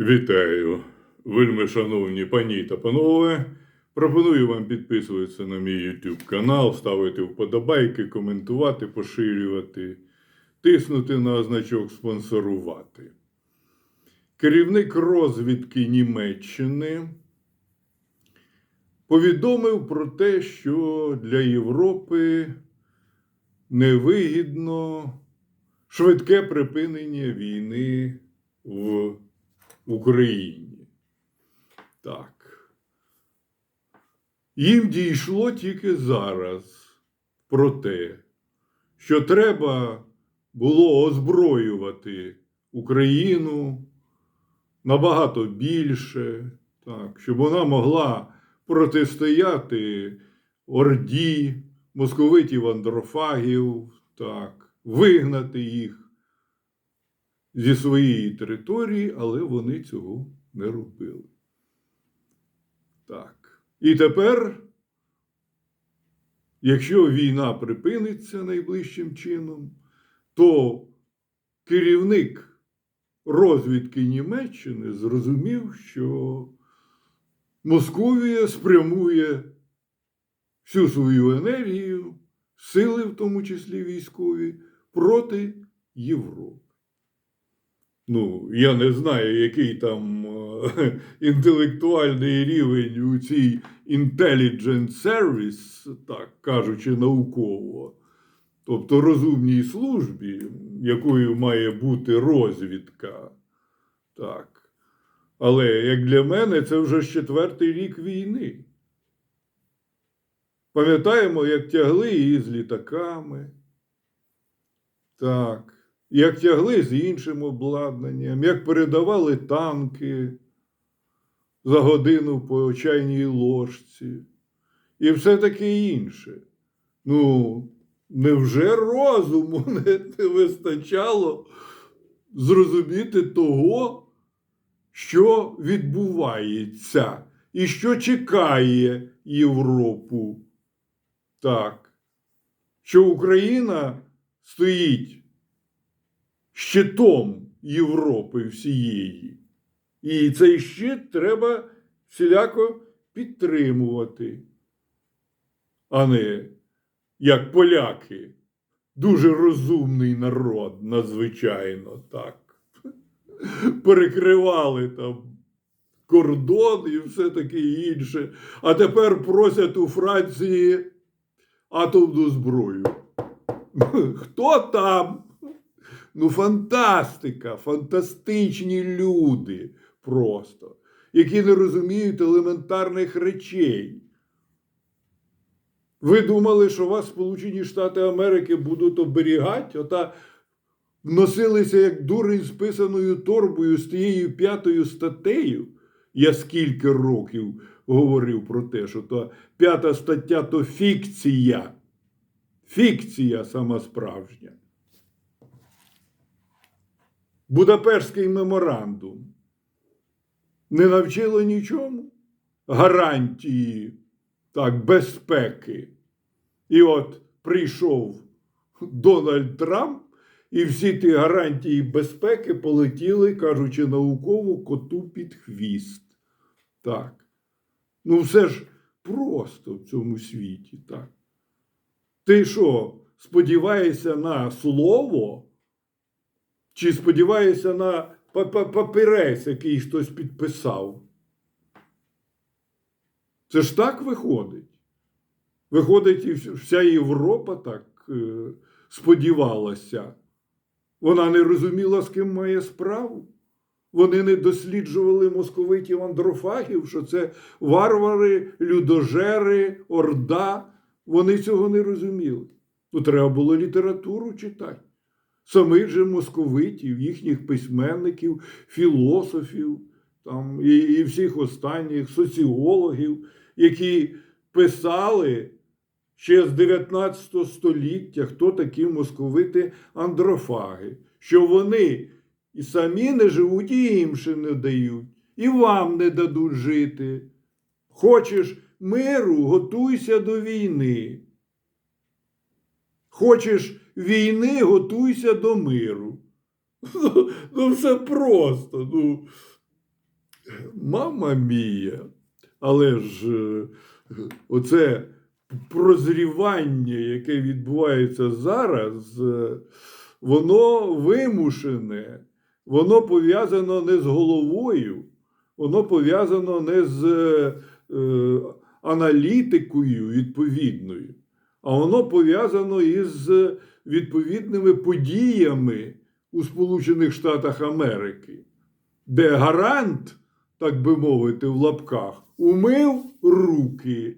Вітаю, вельми шановні пані та панове. Пропоную вам підписуватися на мій YouTube канал, ставити вподобайки, коментувати, поширювати, тиснути на значок спонсорувати. Керівник розвідки Німеччини повідомив про те, що для Європи невигідно швидке припинення війни в Україні. Так. Їм дійшло тільки зараз про те, що треба було озброювати Україну набагато більше, так, щоб вона могла протистояти орді, московитів андрофагів, так, вигнати їх зі своєї території, але вони цього не робили. Так. І тепер, якщо війна припиниться найближчим чином, то керівник розвідки Німеччини зрозумів, що Московія спрямує всю свою енергію, сили, в тому числі військові, проти Європи. Ну, я не знаю, який там е, інтелектуальний рівень у цій Intelligence Service, так кажучи, науково, тобто розумній службі, якою має бути розвідка. Так. Але як для мене, це вже четвертий рік війни. Пам'ятаємо, як тягли її з літаками. Так як тягли з іншим обладнанням, як передавали танки за годину по чайній ложці і все таке інше. Ну, невже розуму не вистачало зрозуміти того, що відбувається і що чекає Європу? Так, що Україна стоїть щитом Європи всієї. І цей щит треба всіляко підтримувати, а не як поляки. Дуже розумний народ, надзвичайно так. Перекривали там кордон і все таке інше. А тепер просять у Франції атомну зброю. Хто там? Ну, фантастика, фантастичні люди просто, які не розуміють елементарних речей. Ви думали, що вас Сполучені Штати Америки будуть оберігати? Ота носилися як дурень з писаною торбою з тією п'ятою статтею. Я скільки років говорив про те, що то п'ята стаття то фікція. Фікція сама справжня. Будапештський меморандум не навчило нічому гарантії так, безпеки. І от прийшов Дональд Трамп, і всі ті гарантії безпеки полетіли, кажучи, науково коту під хвіст. Так. Ну, все ж просто в цьому світі, так. Ти що, сподіваєшся на слово? Чи сподіваєшся на папірець, який хтось підписав? Це ж так виходить. Виходить, і вся Європа так е, сподівалася. Вона не розуміла, з ким має справу. Вони не досліджували московитів андрофагів, що це варвари, людожери, орда. Вони цього не розуміли. Ну, треба було літературу читати самих же московитів, їхніх письменників, філософів там, і, і всіх останніх соціологів, які писали ще з 19 століття, хто такі московити андрофаги, що вони і самі не живуть, і іншим не дають, і вам не дадуть жити. Хочеш миру, готуйся до війни. Хочеш війни, готуйся до миру. Ну, все просто. Ну, Мама мія. Але ж е, оце прозрівання, яке відбувається зараз, е, воно вимушене, воно пов'язано не з головою, воно пов'язано не з е, аналітикою відповідною, а воно пов'язано із відповідними подіями у Сполучених Штатах Америки, де гарант, так би мовити, в лапках, умив руки